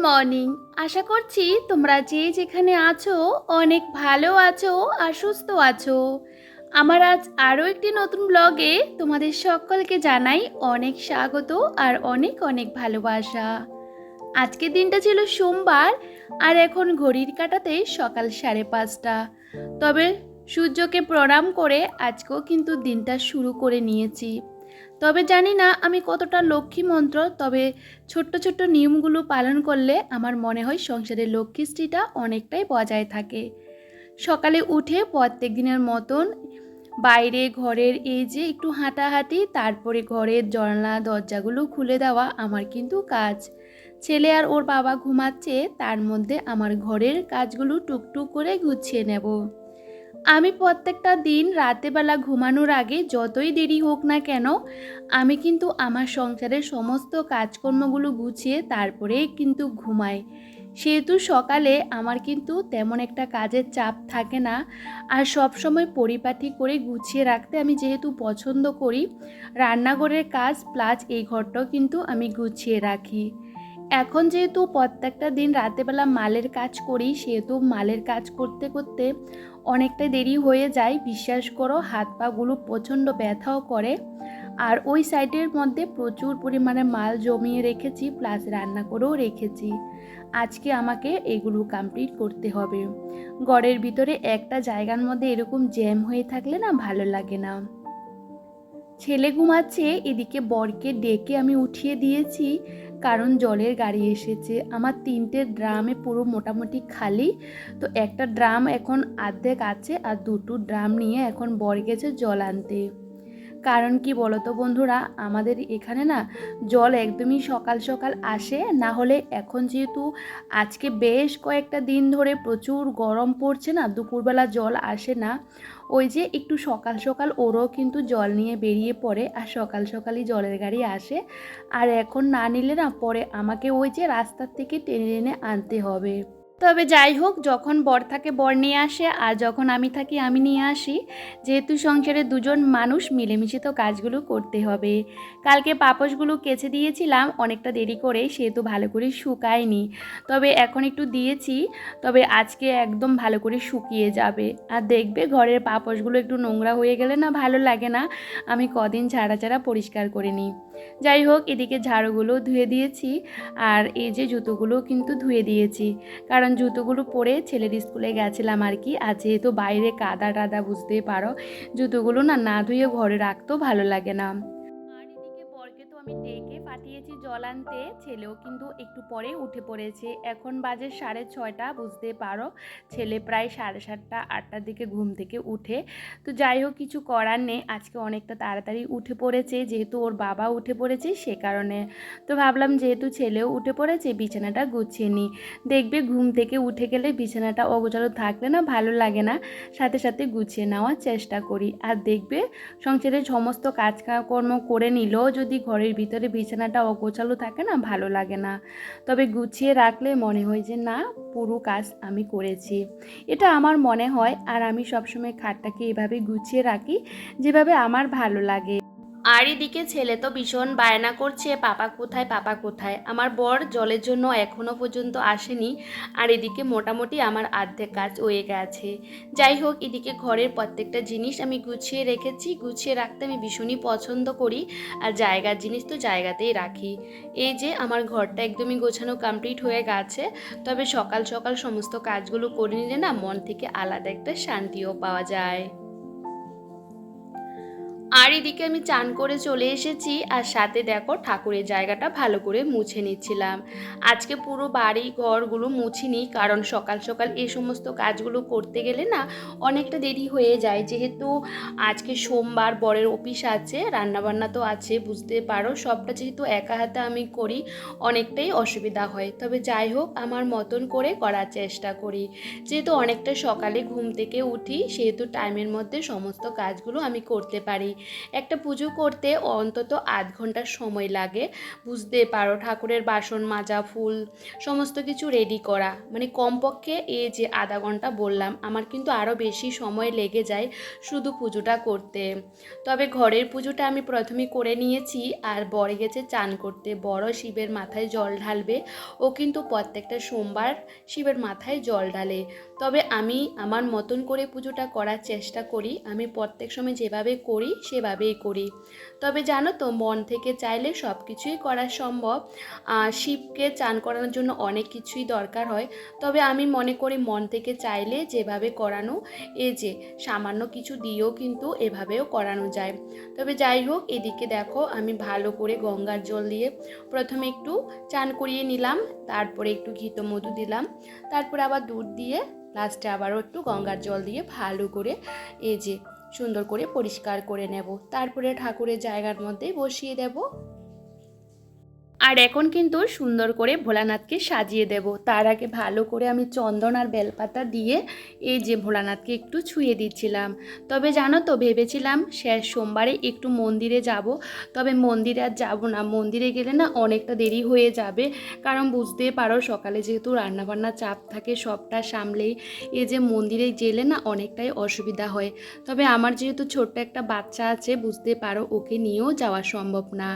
Morning আশা করছি তোমরা যে যেখানে আছো, অনেক ভালো আছো আর সুস্থ আছো। আমার আজ আরও একটি নতুন ব্লগে তোমাদের সকলকে জানাই অনেক স্বাগত আর অনেক অনেক ভালোবাসা। আজকের দিনটা ছিল সোমবার আর এখন ঘড়ির কাটাতে সকাল সাড়ে পাঁচটা। তবে সূর্যকে প্রণাম করে আজকেও কিন্তু দিনটা শুরু করে নিয়েছি। তবে জানি না আমি কতটা লক্ষ্মী মন্ত্র, তবে ছোট্ট ছোট্ট নিয়মগুলো পালন করলে আমার মনে হয় সংসারের লক্ষ্মীশ্রীটা অনেকটাই বজায় থাকে। সকালে উঠে প্রত্যেক দিনের মতন বাইরে ঘরের এই যে একটু হাঁটাহাঁটি, তারপরে ঘরের জানলা, দরজাগুলো খুলে দেওয়া আমার কিন্তু কাজ। ছেলে আর ওর বাবা ঘুমাচ্ছে, তার মধ্যে আমার ঘরের কাজগুলো টুকটুক করে গুছিয়ে নেব। আমি প্রত্যেকটা দিন রাতেবেলা ঘুমানোর আগে যতই দেরি হোক না কেন, আমি কিন্তু আমার সংসারের সমস্ত কাজকর্মগুলো গুছিয়ে তারপরেই কিন্তু ঘুমাই। সেহেতু সকালে আমার কিন্তু তেমন একটা কাজের চাপ থাকে না। আর সব সময় পরিপাটি করে গুছিয়ে রাখতে আমি যেহেতু পছন্দ করি, রান্নাঘরের কাজ প্লাস এই ঘরটাও কিন্তু আমি গুছিয়ে রাখি। এখন যেহেতু প্রত্যেকটা দিন রাতেবেলা মালের কাজ করি, সেহেতু মালের কাজ করতে করতে অনেকটা দেরি হয়ে যায়, বিশ্বাস করো, হাত পাগুলো প্রচণ্ড ব্যথাও করে। আর ওই সাইডের মধ্যে প্রচুর পরিমাণে মাল জমিয়ে রেখেছি প্লাস রান্না করেও রেখেছি। আজকে আমাকে এগুলো কমপ্লিট করতে হবে। ঘরের ভিতরে একটা জায়গার মধ্যে এরকম জ্যাম হয়ে থাকলে না ভালো লাগে না। ছেলে ঘুমাচ্ছে, এদিকে বরকে ডেকে আমি উঠিয়ে দিয়েছি। কারণ জলের গাড়ি এসেছে। আমার তিনটে ড্রামে পুরো মোটামুটি খালি। তো একটা ড্রাম এখন আর্ধেক আছে আর দুটো ড্রাম নিয়ে এখন বর গেছে জল আনতে। কারণ কি বলতো বন্ধুরা, আমাদের এখানে না জল একদমই সকাল সকাল আসে, না হলে এখন যেহেতু আজকে বেশ কয়েকটা দিন ধরে প্রচুর গরম পড়ছে না, দুপুরবেলা জল আসে না, ওই যে একটু সকাল সকাল ওরও কিন্তু জল নিয়ে বেরিয়ে পড়ে আর সকাল সকালই জলের গাড়ি আসে, আর এখন না নিলে না পরে আমাকে ওই যে রাস্তার থেকে টেনে টেনে আনতে হবে। তবে যাই হোক, যখন বর থাকে বর নিয়ে আসে, আর যখন আমি থাকি আমি নিয়ে আসি। যেহেতু সংসারে দুজন মানুষ, মিলেমিশে তো কাজগুলো করতে হবে। কালকে পাপোশগুলো কেচে দিয়েছিলাম, অনেকটা দেরি করে, সেহেতু ভালো করে শুকায়নি। তবে এখন একটু দিয়েছি, তবে আজকে একদম ভালো করে শুকিয়ে যাবে। আর দেখবে ঘরের পাপোশগুলো একটু নোংরা হয়ে গেলে না ভালো লাগে না। আমি কদিন ছাড়া ছাড়া পরিষ্কার করে নিই। যাই হোক, এদিকে ঝাড়ুগুলো ধুয়ে দিয়েছি আর এই যে জুতোগুলো কিন্তু ধুয়ে দিয়েছি। কারণ জুতোগুলো পরে ছেলের স্কুলে গেছিলাম আর কি। আর যেহেতু বাইরে কাদা টাদা, বুঝতেই পারো, জুতোগুলো না না ধুয়ে ঘরে রাখতেও ভালো লাগে না। আর এদিকে বরকে তো আমি ডেকে জল আনতে, ছেলেও কিন্তু একটু পরে উঠে পড়েছে। এখন বাজে সাড়ে ছয়টা, বুঝতে পারো। ছেলে প্রায় সাড়ে সাতটা, আটটার দিকে ঘুম থেকে উঠে। তো যাই হোক, কিছু করার নেই। আজকে অনেকটা তাড়াতাড়ি উঠে পড়েছে, যেহেতু ওর বাবা উঠে পড়েছে সে কারণে। তো ভাবলাম যেহেতু ছেলেও উঠে পড়েছে, বিছানাটা গুছিয়ে নিই। দেখবে ঘুম থেকে উঠে গেলে বিছানাটা অগোছালো থাকলে না ভালো লাগে না। সাথে সাথে গুছিয়ে নেওয়ার চেষ্টা করি। আর দেখবে সংসারের সমস্ত কাজকর্ম করে নিলেও যদি ঘরের ভিতরে বিছানাটা অগোছালো থাকে না, ভালো লাগে না। তবে গুছিয়ে রাখলে মনে হয় যে, না, পুরো কাজ আমি করেছি। এটা আমার মনে হয়। আর আমি সবসময় খাটটাকে এভাবে গুছিয়ে রাখি যেভাবে আমার ভালো লাগে। আর এদিকে ছেলে তো ভীষণ বায়না করছে, পাপা কোথায় পাপা কোথায়? আমার বর জলের জন্য এখনও পর্যন্ত আসেনি, আর এদিকে মোটামুটি আমার আর্ধেক কাজ হয়ে গেছে। যাই হোক, এদিকে ঘরের প্রত্যেকটা জিনিস আমি গুছিয়ে রেখেছি, গুছিয়ে রাখতে আমি ভীষণই পছন্দ করি, আর জায়গার জিনিস তো জায়গাতেই রাখি। এই যে, আমার ঘরটা একদমই গোছানো কমপ্লিট হয়ে গেছে, তবে সকাল সকাল সমস্ত কাজগুলো করে নিলে না মন থেকে আলাদা একটা শান্তিও পাওয়া যায়। আর এদিকে আমি চান করে চলে এসেছি আর সাথে দেখো ঠাকুরের জায়গাটা ভালো করে মুছে নিচ্ছিলাম। আজকে পুরো বাড়ি, ঘরগুলো মুছিনি কারণ সকাল সকাল এই সমস্ত কাজগুলো করতে গেলে না অনেকটা দেরি হয়ে যায়। যেহেতু আজকে সোমবার বরের অফিস আছে, রান্নাবান্না তো আছে, বুঝতে পারো সবটা যেহেতু একা হাতে আমি করি অনেকটাই অসুবিধা হয়। তবে যাই হোক, আমার মতন করে করার চেষ্টা করি। যেহেতু অনেকটা সকালে ঘুম থেকে উঠি, সেহেতু টাইমের মধ্যে সমস্ত কাজগুলো আমি করতে পারি। একটা পুজো করতে অন্তত আধ ঘণ্টার সময় লাগে। বুঝতে পারো, ঠাকুরের বাসন মাজা, ফুল, সমস্ত কিছু রেডি করা। মানে কমপক্ষে এই যে আধা ঘণ্টা বললাম, আমার কিন্তু আরও বেশি সময় লেগে যায় শুধু পুজোটা করতে। তবে ঘরের পুজোটা আমি প্রথমে করে নিয়েছি, আর বরে গেছে চান করতে। বড় শিবের মাথায় জল ঢালবে, ও কিন্তু প্রত্যেকটা সোমবার শিবের মাথায় জল ঢালে। তবে আমি আমার মতন করে পুজোটা করার চেষ্টা করি। আমি প্রত্যেক সময় যেভাবে করি, সেভাবেই করি। তবে জানো তো, মন থেকে চাইলে সব কিছুই করা সম্ভব। শিবকে চান করানোর জন্য অনেক কিছুই দরকার হয়। তবে আমি মনে করি মন থেকে চাইলে যেভাবে করানো এই যে সামান্য কিছু দিয়েও কিন্তু এভাবেও করানো যায়। তবে যাই হোক, এদিকে দেখো আমি ভালো করে গঙ্গার জল দিয়ে প্রথমে একটু চান করিয়ে নিলাম, তারপরে একটু ঘিত মধু দিলাম, তারপরে আবার দুধ দিয়ে লাস্টে আবারও একটু গঙ্গার জল দিয়ে ভালো করে এই যে সুন্দর করে পরিষ্কার করে নেব। তারপরে ঠাকুরের জায়গার মধ্যে বসিয়ে দেব। আর এখন কিন্তু সুন্দর করে ভোলানাথকে সাজিয়ে দেব। তার আগে ভালো করে আমি চন্দন আর বেলপাতা দিয়ে এই যে ভোলানাথকে একটু ছুঁয়ে দিচ্ছিলাম। তবে জানো তো, ভেবেছিলাম শেষ সোমবারে একটু মন্দিরে যাব। তবে মন্দিরে আর যাব না। মন্দিরে গেলে না অনেকটা দেরি হয়ে যাবে। কারণ বুঝতেই পারো, সকালে যেহেতু রান্নাবান্না চাপ থাকে, সবটা সামলেই এই যে মন্দিরে গেলে না অনেকটাই অসুবিধা হয়। তবে আমার যেহেতু ছোট্ট একটা বাচ্চা আছে, বুঝতে পারো, ওকে নিয়েও যাওয়া সম্ভব না।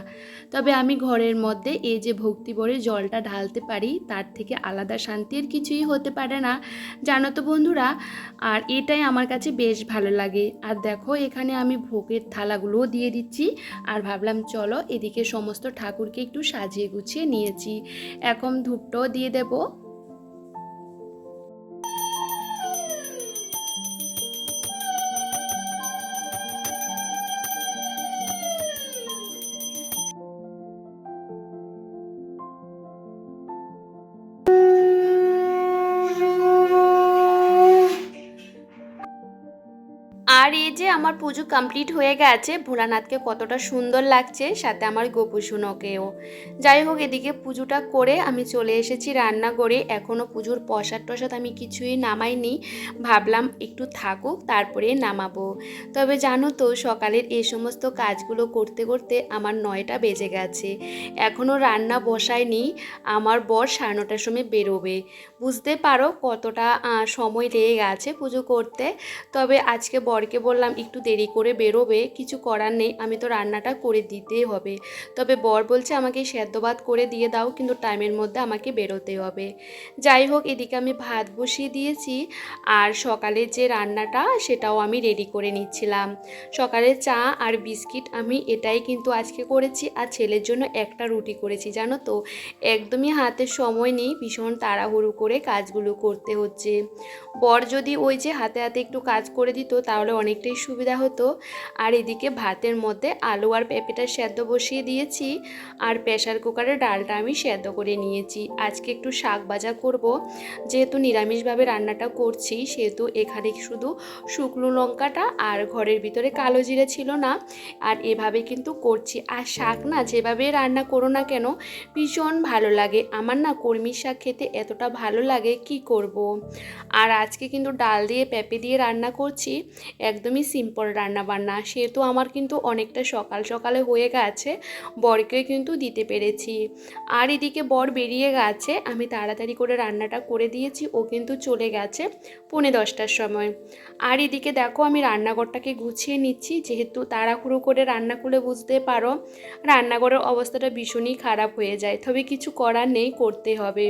তবে আমি ঘরের মধ্যে এই যে ভক্তি ভরে জলটা ঢালতে পারি, তার থেকে আলাদা শান্তির কিছুই হতে পারে না। জানো তো বন্ধুরা, আর এটাই আমার কাছে বেশ ভালো লাগে। আর দেখো, এখানে আমি ভোগের থালাগুলোও দিয়ে দিচ্ছি। আর ভাবলাম, চলো এদিকে সমস্ত ঠাকুরকে একটু সাজিয়ে গুছিয়ে নিয়েছি। এখন ধূপটাও দিয়ে দেবো। আর এই যে আমার পুজো কমপ্লিট হয়ে গেছে, ভোলানাথকে কতটা সুন্দর লাগছে, সাথে আমার গোপুসুনকেও। যাই হোক, এদিকে পুজোটা করে আমি চলে এসেছি রান্না করে এখনও পুজোর প্রসাদ টসাদ আমি কিছুই নামাইনি। ভাবলাম একটু থাকুক, তারপরে নামাবো। তবে জানো তো, সকালের এই সমস্ত কাজগুলো করতে করতে আমার নয়টা বেজে গেছে। এখনও রান্না বসায়নি আমার বর সাড়ে নটার সময় বেরোবে। বুঝতে পারো কতটা সময় লেগে গেছে পুজো করতে। তবে আজকে বরকে বললাম, একটু দেরি করে বেরোবে, কিছু করার নেই, আমি তো রান্নাটা করে দিতেই হবে। তবে বর বলছে, আমাকে সেদ্ধ ভাত করে দিয়ে দাও, কিন্তু টাইমের মধ্যে আমাকে বেরোতে হবে। যাই হোক, এদিকে আমি ভাত বসিয়ে দিয়েছি, আর সকালের যে রান্নাটা, সেটাও আমি রেডি করে নিচ্ছিলাম। সকালে চা আর বিস্কিট আমি এটাই কিন্তু আজকে করেছি, আর ছেলের জন্য একটা রুটি করেছি, জানো তো? একদমই হাতে সময় নেই, ভীষণ তাড়াহুড়ো করে কাজগুলো করতে হচ্ছে। বর যদি ওই যে হাতে হাতে একটু কাজ করে দিত, তাহলে অনেকটাই সুবিধা হতো। আর এদিকে ভাতের মধ্যে আলু আর পেঁপেটা সেদ্ধ বসিয়ে দিয়েছি। আর প্রেশার কুকারে ডালটা আমি সেদ্ধ করে নিয়েছি। আজকে একটু শাক ভাজা করব। যেহেতু নিরামিষভাবে রান্নাটা করছি, সেহেতু এখানে শুধু শুকনো লঙ্কাটা আর ঘরের ভিতরে কালো জিরে ছিল না। আর এভাবে কিন্তু করছি। আর শাক না যেভাবে রান্না করো না কেন, ভীষণ ভালো লাগে। আমার না কর্মীর শাক খেতে এতটা ভালো লাগে, কি করব। আর আজকে কিন্তু ডাল দিয়ে পেঁপে দিয়ে রান্না করছি। একদমই সিম্পল রান্না বান্না সেহেতু আমার কিন্তু অনেকটা সকাল সকালে হয়ে গেছে, বরকে কিন্তু দিতে পেরেছি। আর এদিকে বর বেরিয়ে গেছে, আমি তাড়াতাড়ি করে রান্নাটা করে দিয়েছি, ও কিন্তু চলে গেছে পৌনে দশটার সময়। আর এদিকে দেখো আমি রান্নাঘরটাকে গুছিয়ে নিচ্ছি, যেহেতু তাড়াহুড়ো করে রান্না করলে বুঝতে পারো, রান্নাঘরের অবস্থাটা ভীষণই খারাপ হয়ে যায়, তবে কিছু করার নেই, করতে হবে।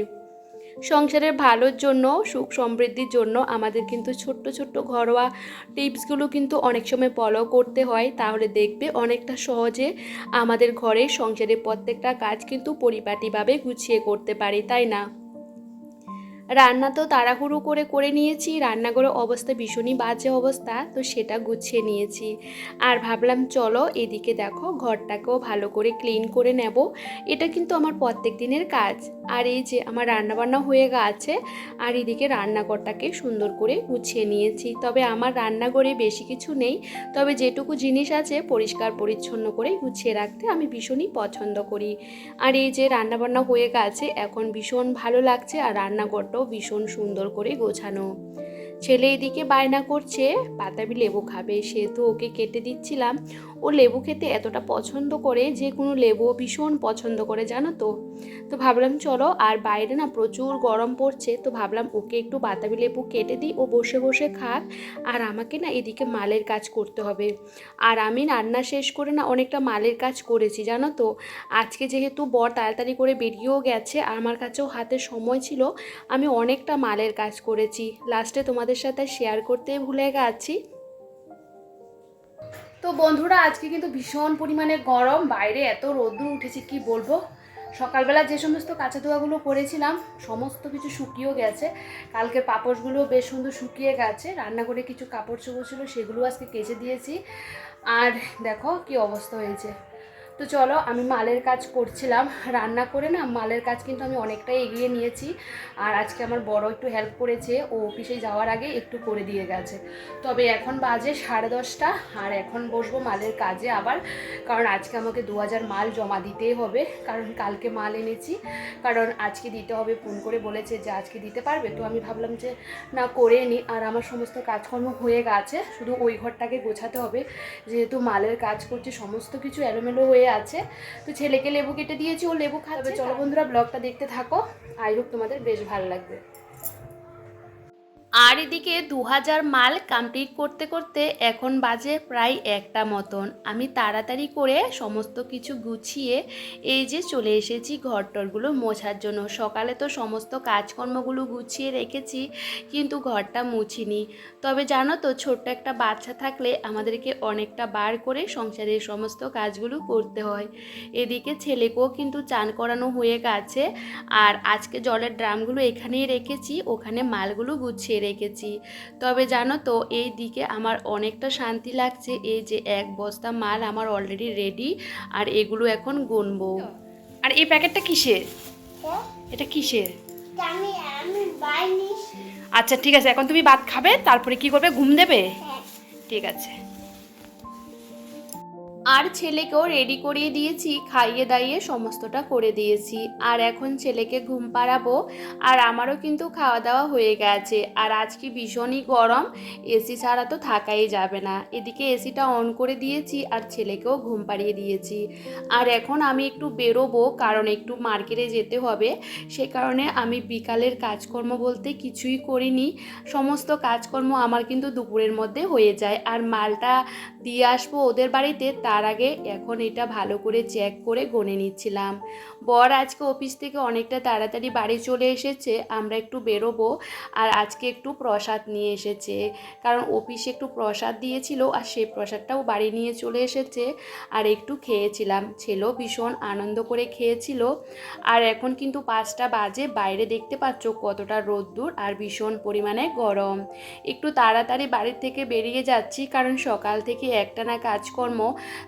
সংসারের ভালোর জন্য, সুখ সমৃদ্ধির জন্য আমাদের কিন্তু ছোট্ট ছোট্ট ঘরোয়া টিপসগুলো কিন্তু অনেক সময় ফলো করতে হয়। তাহলে দেখবে অনেকটা সহজে আমাদের ঘরে সংসারের প্রত্যেকটা কাজ কিন্তু পরিপাটিভাবে গুছিয়ে করতে পারি, তাই না? রান্না তো তাড়াহুড়ো করে করে নিয়েছি রান্নাঘরের অবস্থা ভীষণই বাজে অবস্থা, তো সেটা গুছিয়ে নিয়েছি। আর ভাবলাম চলো এদিকে দেখো, ঘরটাকেও ভালো করে ক্লিন করে নেব। এটা কিন্তু আমার প্রত্যেক দিনের কাজ। আর এই যে আমার রান্নাবান্না হয়ে গেছে, আর এদিকে রান্নাঘরটাকে সুন্দর করে গুছিয়ে নিয়েছি। তবে আমার রান্নাঘরে বেশি কিছু নেই, তবে যেটুকু জিনিস আছে পরিষ্কার পরিচ্ছন্ন করে গুছিয়ে রাখতে আমি ভীষণই পছন্দ করি। আর এই যে রান্নাবান্না হয়ে গেছে, এখন ভীষণ ভালো লাগছে, আর রান্নাঘরটাও ভীষণ সুন্দর করে গোছানো। ছেলে এদিকে বায়না করছে, বাতাবি লেবু খাবে। সেহেতু ওকে কেটে দিচ্ছিলাম। ও লেবু খেতে এতটা পছন্দ করে যে কোনো লেবু ভীষণ পছন্দ করে, জানো তো? তো ভাবলাম, চলো, আর বাইরে না প্রচুর গরম পড়ছে। তো ভাবলাম, ওকে একটু বাতাবি লেবু কেটে দিই, ও বসে বসে খাক। আর আমাকে না এদিকে মালের কাজ করতে হবে। আর আমি রান্না শেষ করে না অনেকটা মালের কাজ করেছি, জানো তো? আজকে যেহেতু বর তাড়াতাড়ি করে বেরিয়েও গেছে, আর আমার কাছেও হাতে সময় ছিল, আমি অনেকটা মালের কাজ করেছি। লাস্টে তোমাদের সাথে শেয়ার করতে ভুলে গেছি। তো বন্ধুরা, আজকে কিন্তু ভীষণ পরিমাণে গরম, বাইরে এত রোদ্দুর উঠেছে, কি বলব? সকালবেলা যে সমস্ত কাঁচা ধোয়াগুলো করেছিলাম, সমস্ত কিছু শুকিয়েও গেছে। কালকে পাপড়গুলো বেশ সুন্দর শুকিয়ে গেছে, রান্না করে কিছু কাপড় চোপড় ছিল, সেগুলো আজকে কেচে দিয়েছি। আর দেখো কি অবস্থা হয়েছে। তো চলো, আমি মালের কাজ করছিলাম। রান্না করে না, মালের কাজ কিন্তু আমি অনেকটাই এগিয়ে নিয়েছি। আর আজকে আমার বড় একটু হেল্প করেছে, ও অফিসে যাওয়ার আগে একটু করে দিয়ে গেছে। তবে এখন বাজে সাড়ে দশটা, আর এখন বসবো মালের কাজে আবার। কারণ আজকে আমাকে দু হাজার মাল জমা দিতেই হবে, কারণ কালকে মাল এনেছি। কারণ আজকে দিতে হবে, ফোন করে বলেছে যে আজকে দিতে পারবে। তো আমি ভাবলাম যে, না করে নিই আর আমার সমস্ত কাজকর্ম হয়ে গেছে, শুধু ওই ঘরটাকে গোছাতে হবে। যেহেতু মালের কাজ করছে, সমস্ত কিছু এলোমেলো হয়ে আছে। তো ছেলেকে লেবু কেটে দিয়েছি ও লেবু খাবে। চলো বন্ধুরা ব্লগটা দেখতে থাকো। আই হোপ তোমাদের বেশ ভালো লাগবে। আর এদিকে দু হাজার মাল কমপ্লিট করতে করতে এখন বাজে প্রায় একটা মতন। আমি তাড়াতাড়ি করে সমস্ত কিছু গুছিয়ে এই যে চলে এসেছি ঘরটরগুলো মোছার জন্য। সকালে তো সমস্ত কাজকর্মগুলো গুছিয়ে রেখেছি, কিন্তু ঘরটা মুছিনি। তবে জানো তো, ছোট্ট একটা বাচ্চা থাকলে আমাদেরকে অনেকটা বার করে সংসারের সমস্ত কাজগুলো করতে হয়। এদিকে ছেলেকেও কিন্তু চান করানো হয়ে গেছে। আর আজকে জলের ড্রামগুলো এখানেই রেখেছি, ওখানে মালগুলো গুছিয়ে রেখেছি। তবে জানো তো এই দিকে আমার অনেকটা শান্তি লাগছে এই যে এক বস্তা মাল আমার অলরেডি রেডি আর এগুলো এখন গুনবো। আর এই প্যাকেটটা কিসের? এটা কিসের? আচ্ছা ঠিক আছে এখন তুমি ভাত খাবে তারপরে কি করবে ঘুম দেবে? হ্যাঁ। ঠিক আছে। আর ছেলেকেও রেডি করিয়ে দিয়েছি, খাইয়ে দাইয়ে সমস্তটা করে দিয়েছি। আর এখন ছেলেকে ঘুম পাড়াবো, আর আমারও কিন্তু খাওয়া দাওয়া হয়ে গেছে। আর আজকে ভীষণই গরম এসি ছাড়া তো থাকাই যাবে না। এদিকে এসিটা অন করে দিয়েছি, আর ছেলেকেও ঘুম পাড়িয়ে দিয়েছি। আর এখন আমি একটু বেরোবো, কারণ একটু মার্কেটে যেতে হবে। সে কারণে আমি বিকালের কাজকর্ম বলতে কিছুই করিনি। সমস্ত কাজকর্ম আমার কিন্তু দুপুরের মধ্যে হয়ে যায়। আর মালটা দিয়ে আসব ওদের বাড়িতে তার আগে এখন এটা ভালো করে চেক করে গনে নিচ্ছিলাম। বর আজকে অফিস থেকে অনেকটা তাড়াতাড়ি বাড়ি চলে এসেছে, আমরা একটু বেরোবো আর আজকে একটু প্রসাদ নিয়ে এসেছে। কারণ অফিসে একটু প্রসাদ দিয়েছিল আর সেই প্রসাদটাও বাড়ি নিয়ে চলে এসেছে আর একটু খেয়েছিলাম। ছেলেও ভীষণ আনন্দ করে খেয়েছিল আর এখন কিন্তু পাঁচটা বাজে, বাইরে দেখতে পাচ্ছ কতটা রোদ্দুর আর ভীষণ পরিমাণে গরম। একটু তাড়াতাড়ি বাড়ির থেকে বেরিয়ে যাচ্ছি কারণ সকাল থেকে একটানা কাজকর্ম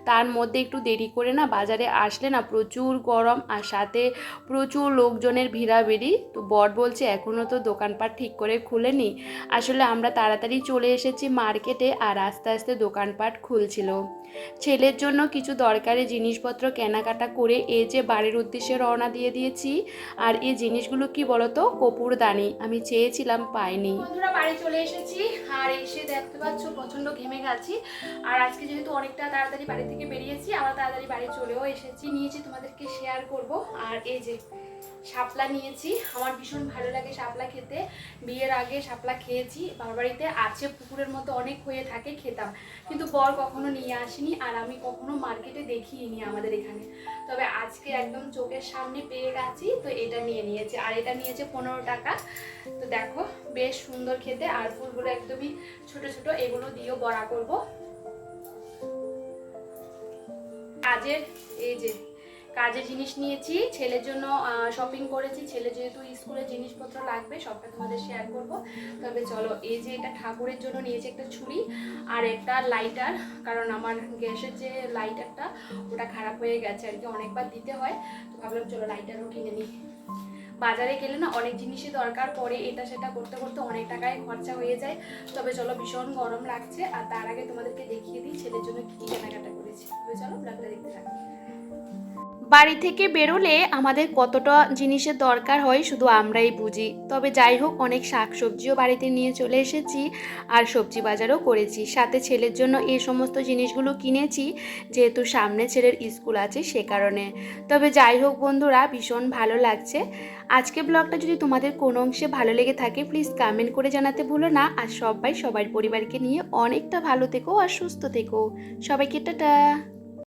তার মধ্যে একটু দেরি করে না বাজারে আসলে না প্রচুর গরম আর সাথে প্রচুর লোকজনের ভিড়াভিড়ি। তো বর বলছে এখনও তো দোকানপাট ঠিক করে খুলেনি। আসলে আমরা তাড়াতাড়ি চলে এসেছি মার্কেটে আর আস্তে আস্তে দোকানপাট খুলছিল। ছেলের জন্য কিছু দরকারি জিনিসপত্র কেনাকাটা করে এই যে বাড়ির উদ্দেশ্যে রওনা দিয়ে দিয়েছি। আর এই জিনিসগুলো কি বলতো? কপুরদানি আমি চেয়েছিলাম, পাইনি। বন্ধুরা, বাড়ি চলে এসেছি। আর এসে দেখতে পাচ্ছ প্রচণ্ড ঘেমে গেছি। আর আজকে যেহেতু অনেকটা তাড়াতাড়ি বাড়ি থেকে বেরিয়েছি আমরা তাড়াতাড়ি বাড়ি চলেও এসেছি। নিয়েছি তোমাদেরকে শেয়ার করব। আর এই যে শাপলা নিয়েছি, আমার ভীষণ ভালো লাগে শাপলা খেতে। বিয়ের আগে শাপলা খেয়েছি বাড়িতে আছে, পুকুরের মতো অনেক হয়ে থাকে, খেতাম। কিন্তু বর কখনো নিয়ে আসেনি, আর আমি কখনো মার্কেটে দেখিনি আমাদের এখানে। তবে আজকে একদম চোখের সামনে পেয়ে গেছি, তো এটা নিয়ে নিয়েছে। আর এটা নিয়েছে পনেরো টাকা। তো দেখো, বেশ সুন্দর খেতে, আর ফুলগুলো একদমই ছোট ছোট, এগুলো দিয়েও বড়া করব। কাজের, এই যে কাজের জিনিস নিয়েছি, ছেলের জন্য শপিং করেছি। ছেলে যেহেতু স্কুলে জিনিসপত্র লাগবে, সবটা তোমাদের শেয়ার করব। তবে চলো, এই যে এটা ঠাকুরের জন্য নিয়েছি একটা ছুরি আর একটা লাইটার কারণ আমার গ্যাসের যে লাইটারটা ওটা খারাপ হয়ে গেছে আর কি, অনেকবার দিতে হয়। তো ভাবলাম, চলো লাইটারও কিনে নিই। বাজারে গেলে না অনেক জিনিসই দরকার পড়ে, এটা সেটা করতে করতে অনেক টাকায় খরচা হয়ে যায়। তবে চলো ভীষণ গরম লাগছে, আর তার আগে তোমাদেরকে দেখিয়ে দিই ছেলের জন্য কী কেনাকাটা করেছি। তবে চলো ব্লগটা দেখতে থাকো। বাড়ি থেকে বেরোলে আমাদের কতটা জিনিসের দরকার হয় শুধু আমরাই বুঝি। তবে যাই হোক, অনেক শাকসবজিও বাড়িতে নিয়ে চলে এসেছি আর সবজি বাজারও করেছি। সাথে ছেলের জন্য এই সমস্ত জিনিসগুলো কিনেছি, যেহেতু সামনে ছেলের স্কুল আছে সে কারণে। তবে যাই হোক বন্ধুরা, ভীষণ ভালো লাগছে। আজকে ব্লগটা যদি তোমাদের কোনো অংশে ভালো লেগে থাকে প্লিজ কমেন্ট করে জানাতে ভুলো না। আর সবাই সবার পরিবারকে নিয়ে অনেকটা ভালো থেকো আর সুস্থ থেকো। সবাইকে টাটা।